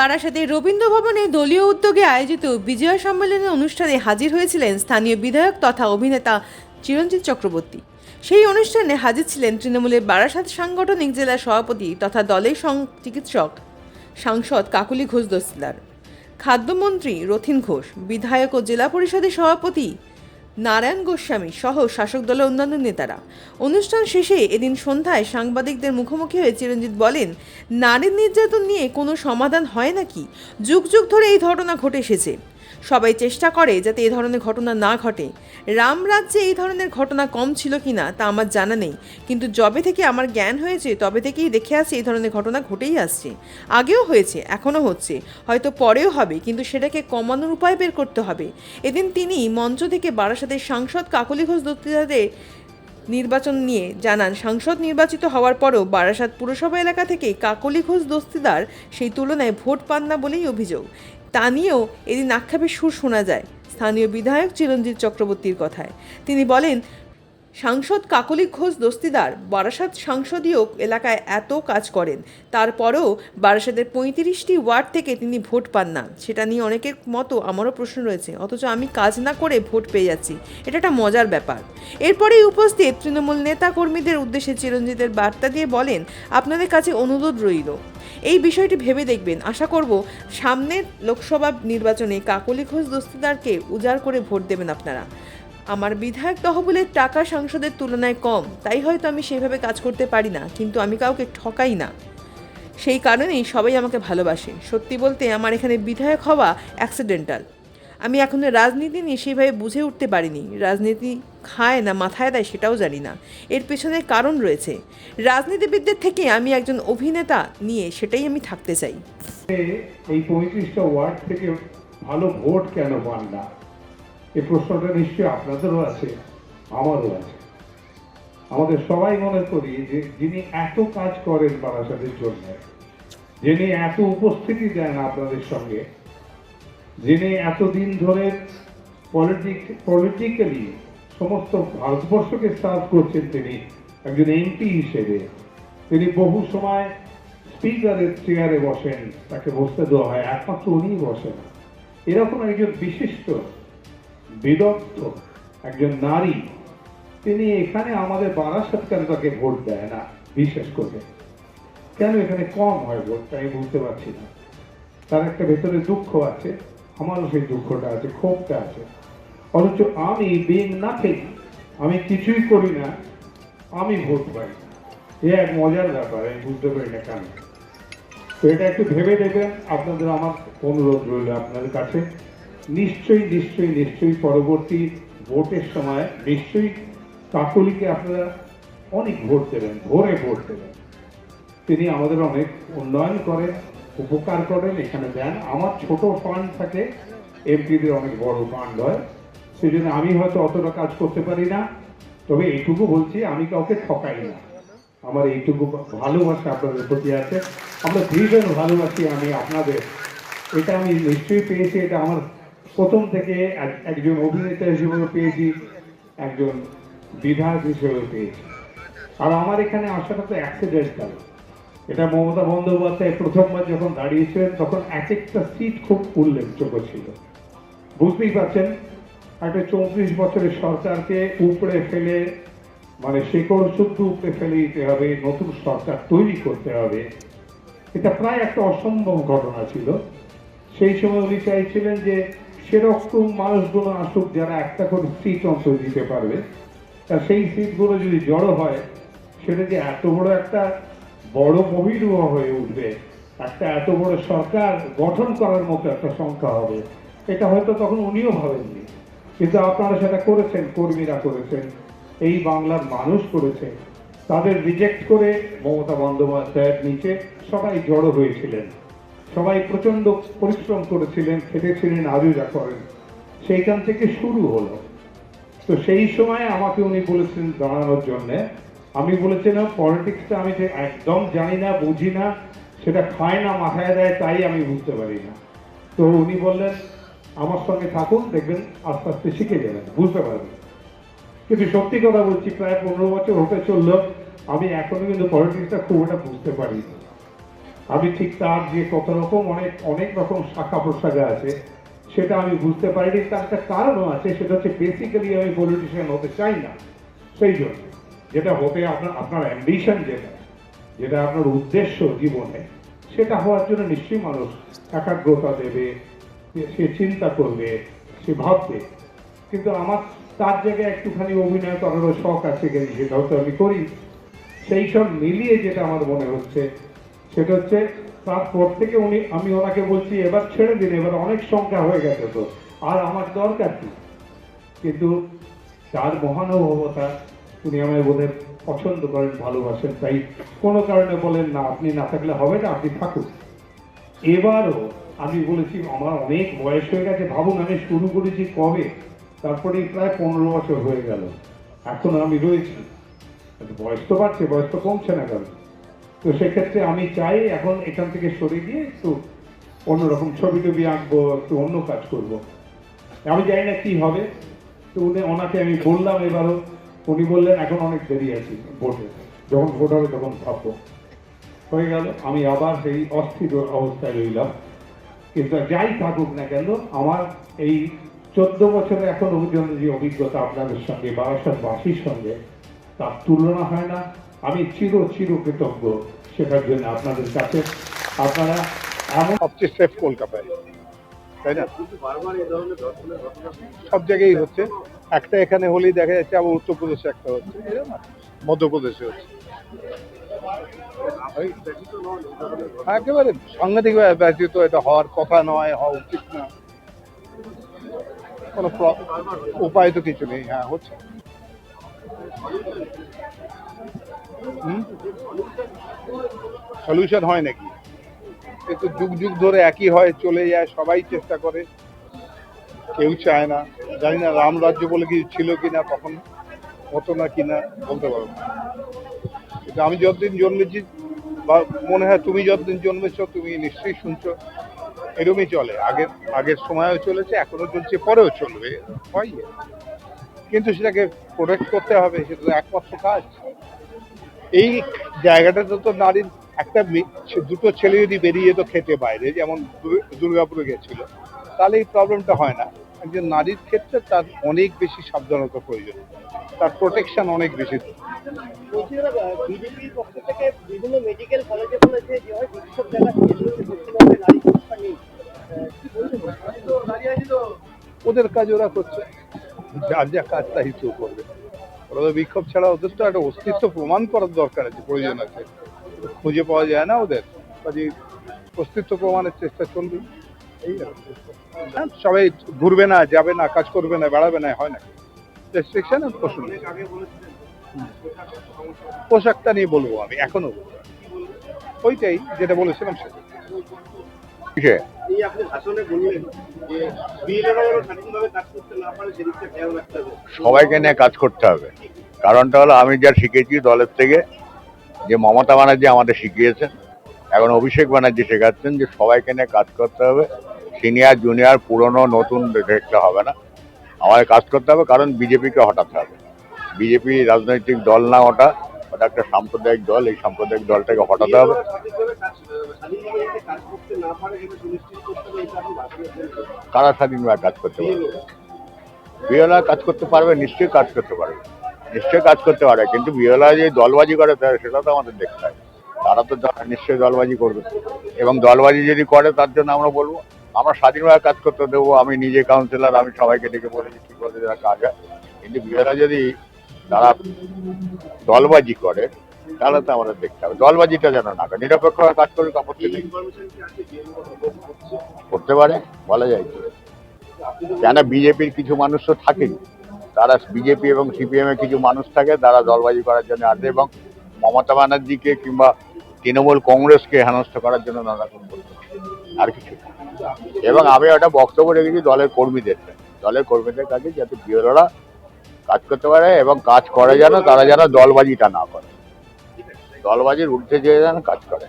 বারাসাতে রবীন্দ্র ভবনে দলীয় উদ্যোগে আয়োজিত বিজয় সম্মেলনের অনুষ্ঠানে হাজির হয়েছিলেন স্থানীয় বিধায়ক তথা অভিনেতা চিরঞ্জিত চক্রবর্তী। সেই অনুষ্ঠানে হাজির ছিলেন তৃণমূলের বারাসাত সাংগঠনিক জেলা সভাপতি তথা দলের চিকিৎসক সাংসদ কাকুলি ঘোষ দস্তিদার, খাদ্যমন্ত্রী রথিন ঘোষ, বিধায়ক ও জেলা পরিষদের সভাপতি নারায়ণ গোস্বামী সহ শাসক দলের অন্যান্য নেতারা। অনুষ্ঠান শেষে এদিন সন্ধ্যায় সাংবাদিকদের মুখোমুখি হয়ে চিরঞ্জিত বলেন, নারী নির্যাতন নিয়ে কোনো সমাধান হয় নাকি? যুগ যুগ ধরে এই ঘটনা ঘটে এসেছে। সবাই চেষ্টা করে যাতে এই ধরনের ঘটনা না ঘটে। রাম রাজ্যে এই ধরনের ঘটনা কম ছিল কিনা তা আমার জানা নেই। কিন্তু যবে থেকে আমার জ্ঞান হয়েছে, তবে থেকেই দেখে আসছি এই ধরনের ঘটনা ঘটেই আসছে। আগেও হয়েছে, এখনও হচ্ছে। হয়তো পরেও হবে, কিন্তু সেটাকে কমানোর উপায় বের করতে হবে। এদিন তিনি মঞ্চ থেকে বারাসাতের সাংসদ কাকলি ঘোষ দত্তিদাদের নির্বাচন নিয়ে জানান, সাংসদ নির্বাচিত হওয়ার পরও বারাসাত পুরসভা এলাকা থেকে কাকলি ঘোষ দস্তিদার সেই তুলনায় ভোট পান না বলেই অভিযোগ। তা নিয়েও এদিন আক্ষেপের সুর শোনা যায় স্থানীয় বিধায়ক চিরঞ্জিত চক্রবর্তীর কথায়। তিনি বলেন, সাংসদ কাকলি ঘোষ দস্তিদার, বারাসাত সংসদীয় এলাকায় এত কাজ করেন। তারপরেও বারাসাতের পঁয়ত্রিশটি ওয়ার্ড থেকে তিনি ভোট পান না। সেটা নিয়ে অনেকের মতো আমারও প্রশ্ন রয়েছে। অথচ আমি কাজ না করে ভোট পেয়ে যাচ্ছি। এটা একটা মজার ব্যাপার। এরপরেই উপস্থিত তৃণমূল নেতা কর্মীদের উদ্দেশ্যে চিরঞ্জিতের বার্তা দিয়ে বলেন, আপনাদের কাছে অনুরোধ রইল। এই বিষয়টি ভেবে দেখবেন। আশা করব সামনের লোকসভা নির্বাচনে কাকলি ঘোষ দস্তিদারকে উজাড় করে ভোট দেবেন আপনারা। আমার বিধায়ক তহবিলের টাকা সাংসদের তুলনায় কম, তাই হয়তো আমি সেইভাবে কাজ করতে পারি না, কিন্তু আমি কাউকে ঠকাই না। সেই কারণেই সবাই আমাকে ভালোবাসে। সত্যি বলতে আমার এখানে বিধায়ক হওয়া অ্যাক্সিডেন্টাল আমি এখনও রাজনীতি নিয়ে সেইভাবে বুঝে উঠতে পারিনি। রাজনীতি খায় না, মাথায় দেয় সেটাও জানি না। এর পেছনে কারণ রয়েছে। রাজনীতিবিদদের থেকে আমি একজন অভিনেতা নিয়ে সেটাই আমি থাকতে চাই। এই পঁয়ত্রিশটা ওয়ার্ড থেকে ভালো ভোট কেন পান না? এই প্রশ্নটা নিশ্চয়ই আপনাদেরও আছে, আমারও আছে। আমাদের সবাই মনে করি যে যিনি এত কাজ করেন বারাসাতের জন্য, যিনি এত উপস্থিতি দেন আপনাদের সঙ্গে যিনি এতদিন ধরে পলিটিক পলিটিক্যালি সমস্ত ভারতবর্ষকে সার্ভ করছেন তিনি, একজন এমপি হিসেবে। তিনি বহু সময় স্পিকারের চেয়ারে বসেন, তাকে বসতে দেওয়া হয়, একমাত্র উনিই বসেন। এরকম একজন বিশিষ্ট, বিদগ্ধ একজন নারী, তিনি এখানে আমাদের বারাসাত কেন তাকে ভোট দেয় না, বিশেষ করে? কেন এখানে কম হয় ভোটটা, আমি বুঝতে পারছি না। তার একটা ভেতরে দুঃখ আছে। আমারও সেই দুঃখটা আছে, ক্ষোভটা আছে। অথচ আমি বিং নাথিং আমি কিছুই করি না, আমি ভোট পাই এ এক মজার ব্যাপার, আমি বুঝতে পারি না কেন। তো এটা একটু ভেবে দেবেন আপনাদের আমার অনুরোধ রইল আপনাদের কাছে। নিশ্চয়ই নিশ্চয়ই নিশ্চয়ই পরবর্তী ভোটের সময় নিশ্চয়ই কাকলিকে আপনারা অনেক ভোট দেবেন, ভোরে ভোট দেবেন। তিনি আমাদের অনেক উন্নয়ন করেন উপকার করেন এখানে দেন। আমার ছোট ফান্ড থাকে এমপিদের অনেক বড় ফান্ড হয়। সেই জন্য আমি হয়তো অতটা কাজ করতে পারি না। তবে এইটুকু বলছি, আমি কাউকে ঠকাই না। আমার এইটুকু ভালোবাসা আপনাদের প্রতি আছে। আমরা ভীষণ ভালোবাসি আমি আপনাদের। এটা আমি নিশ্চয়ই পেয়েছি, এটা আমার প্রথম থেকে এক- একজন অভিনেতা হিসেবেও পেয়েছি, একজন বিধায়ক হিসেবেও পেয়েছি। আর আমার এখানে আসাটা তো অ্যাক্সিডেন্ট অ্যাক্সিডেন্টাল এটা মমতা বন্দ্যোপাধ্যায় প্রথমবার যখন দাঁড়িয়েছিলেন, তখন এক একটা সিট খুব উল্লেখযোগ্য ছিল। বুঝতেই পারছেন? একটা চৌত্রিশ বছরের সরকারকে উপড়ে ফেলে মানে শেকড় শুদ্ধ উপড়ে ফেলে দিতে হবে, নতুন সরকার তৈরি করতে হবে, এটা প্রায় একটা অসম্ভব ঘটনা ছিল। সেই সময় উনি চাইছিলেন যে সেরকম মানুষগুলো আসুক যারা একটা করে সিট অন্তত দিতে পারবে। তা সেই সিটগুলো যদি জড়ো হয়, সেটা যে এত বড় একটা বড় মহিরুহ হয়ে উঠবে। একটা এত বড় সরকার গঠন করার মতো একটা সংখ্যা হবে। এটা হয়তো তখন উনিও ভাবেননি। কিন্তু আপনারা সেটা করেছেন, কর্মীরা করেছেন। এই বাংলার মানুষ করেছে। তাদের রিজেক্ট করে মমতা বন্দ্যোপাধ্যায়ের নিচে সবাই জড়ো হয়েছিলেন। সবাই প্রচণ্ড পরিশ্রম করেছিলেন, খেটেছিলেন, আজও যা করেন। সেইখান থেকে শুরু হলো। তো সেই সময় আমাকে উনি বলেছিলেন দাঁড়ানোর জন্য আমি বলেছিলাম পলিটিক্সটা আমি একদম জানি না, বুঝি না, সেটা খায় না, মাথায় দেয়, তাই আমি বুঝতে পারি না। তো উনি বললেন, আমার সঙ্গে থাকুন, দেখবেন আস্তে আস্তে শিখে যাবেন, বুঝতে পারবেন। কিন্তু সত্যি কথা বলছি, প্রায় পনেরো বছর হতে চলল, আমি এখনও কিন্তু পলিটিক্সটা খুব একটা বুঝতে পারি আমি ঠিক তার যে কত রকম, অনেক অনেক রকম শাখা প্রশাখা আছে, সেটা আমি বুঝতে পারিনি, তার একটা কারণও আছে, সেটা হচ্ছে বেসিক্যালি আমি পলিটিশিয়ান হতে চাই না, সেই জন্য। যেটা হতে আপনার আপনার অ্যাম্বিশন যেটা যেটা আপনার উদ্দেশ্য জীবনে, সেটা হওয়ার জন্য নিশ্চয়ই মানুষ একাগ্রতা দেবে, সে- চিন্তা করবে, সে ভাববে। কিন্তু আমার, তার জায়গায় একটুখানি অভিনয় করারও শখ আছে কিন্তু সেটাও তো আমি করি। সেই সব মিলিয়ে যেটা আমার মনে হচ্ছে, সেটা হচ্ছে তারপর থেকে উনি, আমি ওনাকে বলছি, এবার ছেড়ে দিন, এবার অনেক সংখ্যা হয়ে গেছে তো, আর আমার দরকার কি? কিন্তু তার মহানুভবতা উনি আমায় বোধহয় পছন্দ করেন, ভালোবাসেন, তাই কোনো কারণে বলেন না, আপনি না থাকলে হবে না, আপনি থাকুন। এবারও আমি বলেছি, আমার অনেক বয়স হয়ে গেছে, ভাবুন, আমি শুরু করেছি কবে? তারপরে প্রায় পনেরো বছর হয়ে গেল। এখন আমি রয়েছি। বয়স তো বাড়ছে, বয়স তো কমছে না কেন? তো সেক্ষেত্রে আমি চাই এখন এখান থেকে সরে গিয়ে একটু অন্যরকম ছবি টবি আঁকবো, একটু অন্য কাজ করব। আমি জানি না কি হবে। তো উনি, ওনাকে আমি বললাম এবারও উনি বললেন, এখন অনেক দেরি আছে ভোটে। যখন ভোট হবে তখন ভাববো। হয়ে গেল, আমি আবার সেই অস্থির অবস্থায় রইলাম। কিন্তু যাই থাকুক না কেন, আমার এই চোদ্দ বছরে এখন পর্যন্ত যে অভিজ্ঞতা আপনাদের সঙ্গে বারাসাতবাসীর সঙ্গে, তার তুলনা হয় না। আমি চির চির কৃতজ্ঞ সেটার জন্য আপনাদের কাছে। আপনারা এমন সবচেয়ে সেফ কলকাতায়, তাই না? সব জায়গায় হচ্ছে। একটা এখানে হলেই দেখা যাচ্ছে আবার উত্তরপ্রদেশে একটা হচ্ছে। মধ্যপ্রদেশে হচ্ছে। একেবারে সাংঘাতিক ব্যতীত এটা হওয়ার কথা নয়, হওয়া উচিত না। কোনো উপায় তো কিছু নেই হ্যাঁ হচ্ছে। সলিউশন হয় নাকি? কিন্তু যুগ যুগ ধরে একই হয়, চলে যায়, সবাই চেষ্টা করে। কেউ চায় না। জানি না রাম রাজ্য বলে কিছু ছিল কিনা তখন হতো না কিনা, বলতে পারব না। কিন্তু আমি যতদিন জন্মেছি, বা মনে হয় তুমি যতদিন জন্মেছ, তুমি নিশ্চয়ই শুনছো, এরমই চলে। আগের আগের সময়ও চলেছে, এখনও চলছে, পরেও চলবে, হয় কিন্তু সেটাকে প্রোটেক্ট করতে হবে, সেটা একমাত্র কাজ। এই জায়গাটাতে তো নারীর একটা দুটো ছেলে যদি বেরিয়ে যেত খেতে বাইরে, যেমন দুর্গাপুরে গেছিল, তাহলে এই প্রবলেমটা হয় না। একজন নারীর ক্ষেত্রে তার অনেক বেশি সাবধানতা প্রয়োজন। তার প্রোটেকশন অনেক বেশি। ওদের কাজ ওরা করছে। যার যা কাজ তাই কেউ করবে। ওরা বিক্ষোভ ছাড়া ওদের তো একটা অস্তিত্ব প্রমাণ করার দরকার আছে প্রয়োজন আছে। খুঁজে পাওয়া যায় না ওদের। কাজে অস্তিত্ব প্রমাণের চেষ্টা চলবে। সবাই ঘুরবে না যাবে না কাজ করবে না বেড়াবে না হয় না। রেস্ট্রিকশন। পোশাকটা নিয়ে বলব আমি এখনও বলব। ওইটাই যেটা বলেছিলাম সেটা। সবাইকে নিয়ে কাজ করতে হবে। কারণটা হলো আমি যা শিখেছি দলের থেকে যে মমতা ব্যানার্জি আমাদের শিখিয়েছেন এখন অভিষেক ব্যানার্জি শেখাচ্ছেন যে সবাইকে নিয়ে কাজ করতে হবে। সিনিয়র, জুনিয়র, পুরনো, নতুন দেখতে হবে না। আমাদের কাজ করতে হবে, কারণ বিজেপিকে হটাতে হবে। বিজেপি রাজনৈতিক দল না ওটা ওটা একটা সাম্প্রদায়িক দল, এই সাম্প্রদায়িক দলটাকে হটাতে হবে। কারা স্বাধীনভাবে কাজ করতে পারবে? বিএলআর কাজ করতে পারবে, নিশ্চয়ই কাজ করতে পারবে। নিশ্চয়ই কাজ করতে পারে, কিন্তু বিএলআর যে দলবাজি করে সেটা তো আমাদের দেখতে হবে তারা তো নিশ্চয়ই দলবাজি করবে। এবং দলবাজি যদি করে, তার জন্য আমরা বলব। আমরা স্বাধীনভাবে কাজ করতে দেবো, আমি নিজে কাউন্সিলর আমি সবাইকে ডেকে বলেছি কি করে যারা কাজ হয়। কিন্তু বিএলআর যদি তারা দলবাজি করে, তাহলে তো আমাদের দেখতে হবে। দলবাজিটা যেন না করে নিরপেক্ষভাবে কাজ করে আপত্তি নেই। করতে পারে, বলা যায় কেন বিজেপির কিছু মানুষ তো থাকেনি? তারা বিজেপি এবং সিপিএম এর কিছু মানুষ থাকে, তারা দলবাজি করার জন্য আসে এবং মমতা ব্যানার্জিকে কিংবা তৃণমূল কংগ্রেসকে হেনস্থ করার জন্য নানা রকম আর কিছু। এবং আমি একটা বক্তব্য রেখেছি দলের কর্মীদের। দলের কর্মীদের কাছে যাতে বিরোধীরা কাজ করতে পারে এবং কাজ করে যেন, তারা যেন দলবাজিটা না করে। দলবাজির উর্ধে যেয়ে যেন কাজ করে।